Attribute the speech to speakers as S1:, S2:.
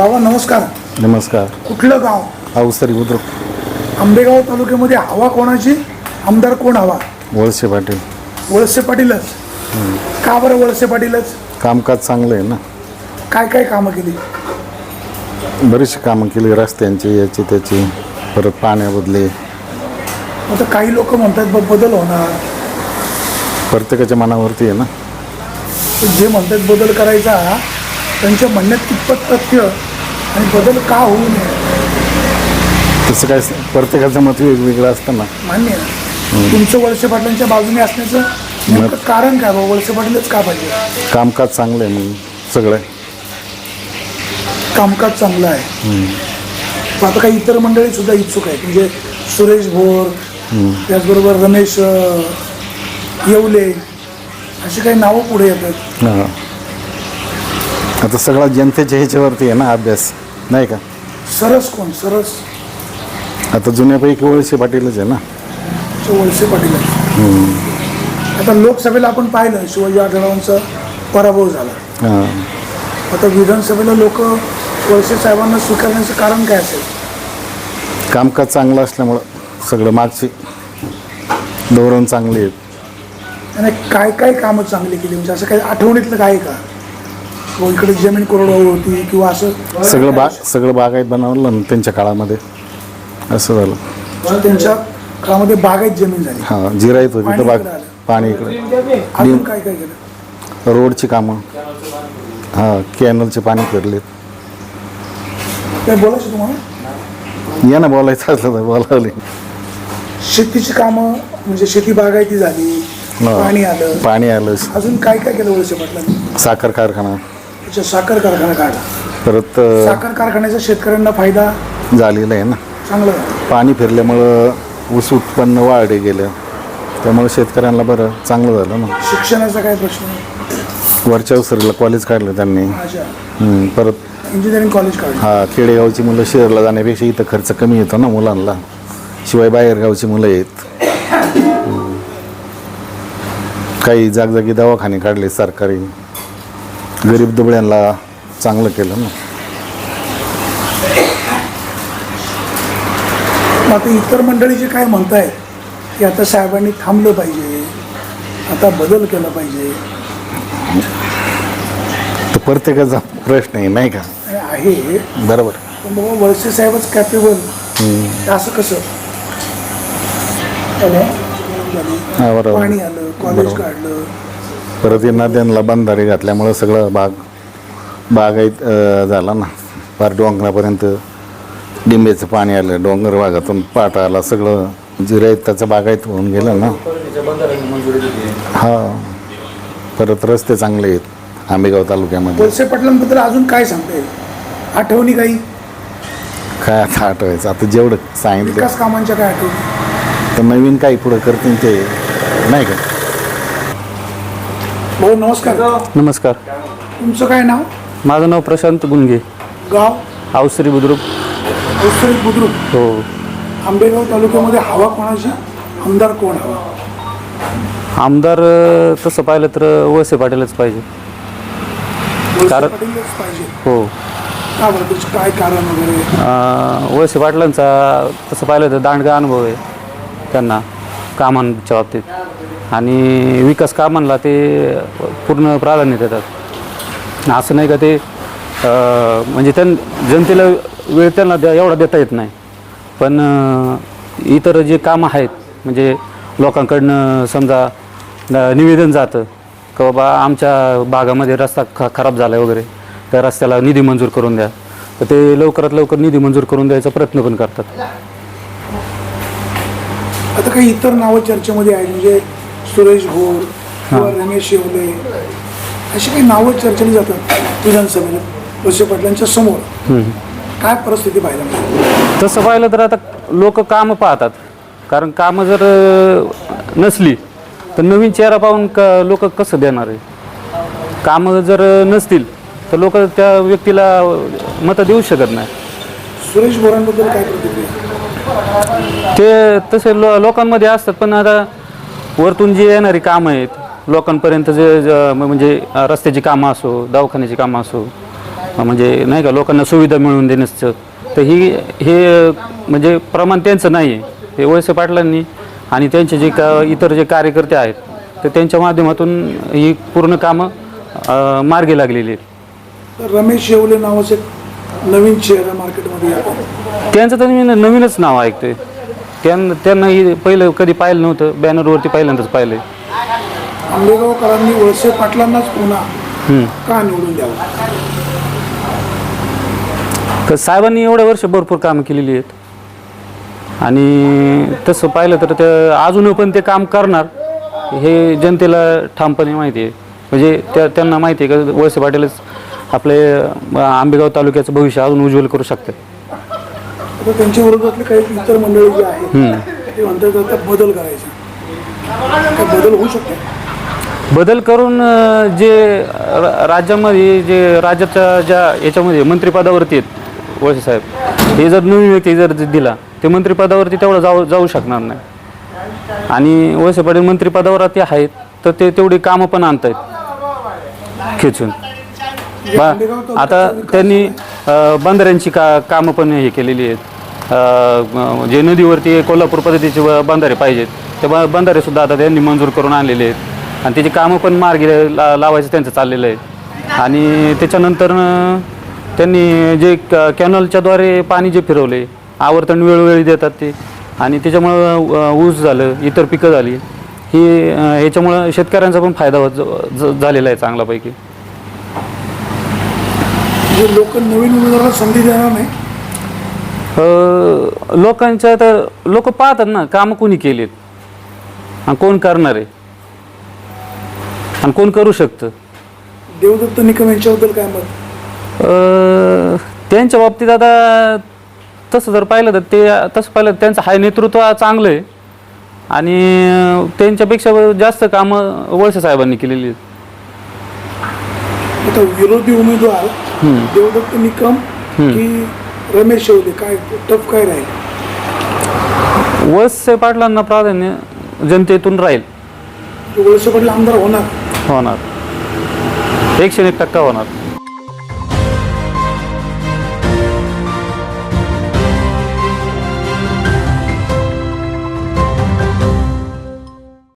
S1: बाबा नमस्कार.
S2: नमस्कार.
S1: कुठलं गाव?
S2: अवसरी बुद्रुक.
S1: आंबेगाव तालुक्यामध्ये हवा कोणाची? आमदार कोण हवा?
S2: वळसे पाटील.
S1: वळसे पाटीलच. का बरं वळसे पाटीलच?
S2: कामकाज चांगलं आहे ना?
S1: काय काय कामं केली?
S2: बरीचशी कामं केली रस्त्यांची याची त्याची परत पाण्याबदले
S1: आता काही लोक म्हणतात "ब- बदल होणार.
S2: प्रत्येकाच्या मनावरती आहे ना?
S1: जे म्हणतात बदल करायचा त्यांच्या म्हणण्यात कितपत तथ्य आणि बदल का होऊ नये?
S2: तसं काय प्रत्येकाचं मत वेगवेगळं असतं ना
S1: मान्य आहे. तुमचं वळसे पाटलांच्या बाजूने असण्याचं कारण काय? बाबा वळसे पाटीलच का पाहिजे?
S2: कामकाज चांगलं आहे मग सगळं
S1: कामकाज चांगलं आहे. आता काही इतर मंडळी सुद्धा इच्छुक आहेत. म्हणजे सुरेश भोर त्याचबरोबर रमेश येवले अशी काही नावं पुढे येतात.
S2: आता सगळा जनतेच्या ह्याच्यावरती आहे ना अभ्यास. नाही का?
S1: सरस कोण? सरस.
S2: आता जुन्यापैकी वळसे पाटीलच आहे ना?
S1: वळसे पाटील आहे. आता लोकसभेला आपण पाहिलं शिवाजी आढळरावांचा पराभव झाला.
S2: हां.
S1: आता विधानसभेला लोक वळसे साहेबांना स्वीकारण्याचं कारण काय असेल?
S2: कामकाज चांगलं असल्यामुळं सगळं मागची धोरण चांगली आहेत.
S1: आणि काय काय कामं चांगली केली? म्हणजे असं काही आठवणीतलं काय आहे का? इकडे जमीन कोरडवाहू होती किंवा असं
S2: सगळं बा सगळं बागायत बनवलं ना त्यांच्या काळामध्ये. असं झालं.
S1: त्यांच्या काळामध्ये बागायत जमीन झाली.
S2: हां जिरायत होती तर बाग. पाणी इकडे
S1: अजून काय काय केलं?
S2: रोडची कामं. हां कॅनलचे पाणी फिरलेत
S1: काय बोलायचं तुम्हाला?
S2: या ना बोलायचं असलं तर बोलावले.
S1: शेतीची कामं म्हणजे शेती बागायती झाली पाणी आलं.
S2: पाणी आलं.
S1: अजून काय काय केलं वळसे पाटलांनी?
S2: साखर कारखाना.
S1: त्याच्या साखर कारखाना काढला
S2: परत अं,
S1: साखर कारखान्याचा शेतकऱ्यांना फायदा
S2: झालेलं आहे ना?
S1: चांगला झाला
S2: पाणी फिरल्यामुळं ऊस उत्पन्न वाढे गेलं. त्यामुळे शेतकऱ्यांना बरं चांगलं झालं ना?
S1: शिक्षणाचा काय प्रश्न
S2: वरच्या उसरीला कॉलेज काढलं त्यांनी. हम्म, परत
S1: इंजिनिअरिंग कॉलेज काढलं.
S2: हा खेडेगावची मुलं शहरला जाण्यापेक्षा इथं खर्च कमी येतो ना मुलांना. शिवाय बाहेरगावची मुलं आहेत. हम्म. काही जागजागी दवाखाने काढले सरकारी. गरीब दुबळ्यांना चांगलं केलं ना.
S1: आता इतर मंडळी जे काय म्हणतायत? की आता साहेबांनी थांबलं पाहिजे. आता बदल केला पाहिजे.
S2: तर प्रत्येकाचा प्रश्न आहे नाही का?
S1: आहे.
S2: बरोबर.
S1: पण बाबा वळसे साहेबच कॅपेबल असं कसं? पाणी आलं कॉलेज काढलं.
S2: परत या नद्यांना बंधारे घातल्यामुळं सगळं बाग बागायत झाला ना. फार डोंगरापर्यंत डिंबेचं पाणी आलं डोंगर भागातून पाट आला सगळं जिरायत त्याचं बागायत होऊन गेलं ना. हा. परत रस्ते चांगले आहेत आंबेगाव तालुक्यामध्ये.
S1: वळसे पाटलांबद्दल अजून काय सांगता येईल? आठवणी काही?
S2: काय आता आठवायचं? आता जेवढं सांगितलं.
S1: कामांच्या काय आठवणी?
S2: तर नवीन काही पुढं करतील ते नाही का?
S1: भाऊ नमस्कार.
S3: नमस्कार.
S1: तुमचं काय नाव?
S3: माझं नाव प्रशांत गुंगे.
S1: गाव?
S3: अवसरी बुद्रुक.
S1: औसरी बुद्रुक.
S3: हो.
S1: आंबेगाव तालुक्यामध्ये हवा कोणाची आमदार कोण हवा?
S3: आमदार अ, तसं पाहिलं तर वळसे पाटीलच पाहिजे.
S1: वळसे
S3: कारण-
S1: पाटीलच पाहिजे.
S3: हो.
S1: का बरं? त्याचं काय कारण वगैरे?
S3: अ, वळसे पाटलांचा तसं पाहिलं तर दांडगा अनुभव आहे त्यांना. कामांच्या बाबतीत. आणि विकास कामांना ते पूर्ण प्राधान्य देतात. असं नाही का ते म्हणजे त्यां जनतेला वेळ त्यांना द्या एवढा देता येत नाही. पण इतर जे कामं आहेत म्हणजे लोकांकडनं समजा निवेदन जातं का बाबा आमच्या भागामध्ये रस्ता ख खराब झाला आहे वगैरे त्या रस्त्याला निधी मंजूर करून द्या. तर ते लवकरात लवकर निधी मंजूर करून द्यायचा प्रयत्न पण करतात.
S1: आता काही इतर नावं चर्चेमध्ये आहेत म्हणजे सुरेश भोर किंवा रमेश येवले. अशी काही नावं चर्चेली जातात विधानसभेला वळसे पाटलांच्या समोर. काय परिस्थिती पाहायला मिळते?
S3: तसं पाहिलं तर आता लोक कामं पाहतात. कारण कामं जर नसली तर नवीन चेहरा पाहून क लोक कसं देणार आहे? कामं जर नसतील तर लोक त्या व्यक्तीला मतं देऊ शकत नाही.
S1: सुरेश भोरांबद्दल काय प्रतिक्रिया?
S3: ते तसे लो लोकांमध्ये असतात पण आता वरतून जी येणारी कामं आहेत लोकांपर्यंत जे म्हणजे रस्त्याची कामं असो दवाखान्याची कामं असो म्हणजे नाही का लोकांना सुविधा मिळवून देण्याचं तर ही हे म्हणजे प्रमाण त्यांचं नाही आहे हे वळसे पाटलांनी आणि त्यांचे जे का इतर जे कार्यकर्ते आहेत तर त्यांच्या माध्यमातून ही पूर्ण कामं मार्गी लागलेली आहेत.
S1: रमेश येवले नावाचे एक नवीन चेहरा मार्केटमध्ये येतो.
S3: त्यांचं तर मी नवीनच नाव ऐकतोय. त्यांना त्यांना ही पहिलं कधी पाहिलं नव्हतं बॅनरवरती पहिल्यांदाच पाहिलं
S1: आंबेगावकरांनी वळसे पाटलांनाच पुन्हा का निवडून द्यावं?
S3: तर साहेबांनी एवढ्या वर्ष भरपूर कामं केलेली आहेत. आणि तसं पाहिलं तर ते अजून पण ते काम करणार. हे जनतेला ठामपणे माहिती आहे. म्हणजे त्या त्यांना माहिती आहे का वळसे पाटीलच आपले आंबेगाव तालुक्याचं भविष्य अजून उज्ज्वल करू शकते.
S1: आता त्यांच्या विरोधातले काही इतर मंडळी जे आहेत ते म्हणतात आता बदल करायचा. काय बदल होऊ शकतो.
S3: बदल करून जे रा- राज्यामध्ये जे राज्याच्या ज्या याच्यामध्ये मंत्रिपदावरती आहेत वळसे साहेब हे जर नवीन व्यक्ती जर दिला ते मंत्रिपदावरती तेवढं जाऊ जाऊ शकणार नाही. आणि वळसे पाटील मंत्रिपदावरती आहेत तर ते तेवढी कामं पण आणत आहेत खेचून. बा आता त्यांनी अं, बंधाऱ्यांची का कामं पण हे केलेली आहेत. अं, जे नदीवरती कोल्हापूर पद्धतीचे ब- बंधारे पाहिजेत ते ब बंधारे सुद्धा आता त्यांनी मंजूर करून आणलेले आहेत. आणि त्याची कामं पण मार्गी ला लावायचं त्यांचं चाललेलं आहे. आणि त्याच्यानंतर त्यांनी जे क- कॅनलच्याद्वारे पाणी जे फिरवले आवर्तन वेळोवेळी देतात ते. आणि त्याच्यामुळं अं, ऊस झालं इतर पिकं झाली. ही अं, याच्यामुळं शेतकऱ्यांचा पण फायदा होत ज- ज- झालेला आहे चांगल्यापैकी.
S1: जे लोक नवीन उमेदवाराला संधी देणार नाही?
S3: अ, लोकांच्या तर लोक पाहतात ना कामं कोणी केलीत? आणि कोण करणार आहे? आणि कोण करू शकतं?
S1: देवदत्त निकम यांच्याबद्दल काय मत?
S3: अ, त्यांच्या बाबतीत आता तसं जर पाहिलं तर ते तसं पाहिलं तर त्यांचं हाय नेतृत्व चांगलं आहे. आणि त्यांच्यापेक्षा जास्त कामं वळसे साहेबांनी केलेली आहेत.
S1: आता विरोधी उमेदवार देवदत्त निकम की रमेश शेवले काय टफ काय राहील?
S3: वळसे पाटलांना प्राधान्य जनतेतून राहील.
S1: वळसे पाटील आमदार होणार.
S3: होणार. एकशे एक टक्का होणार.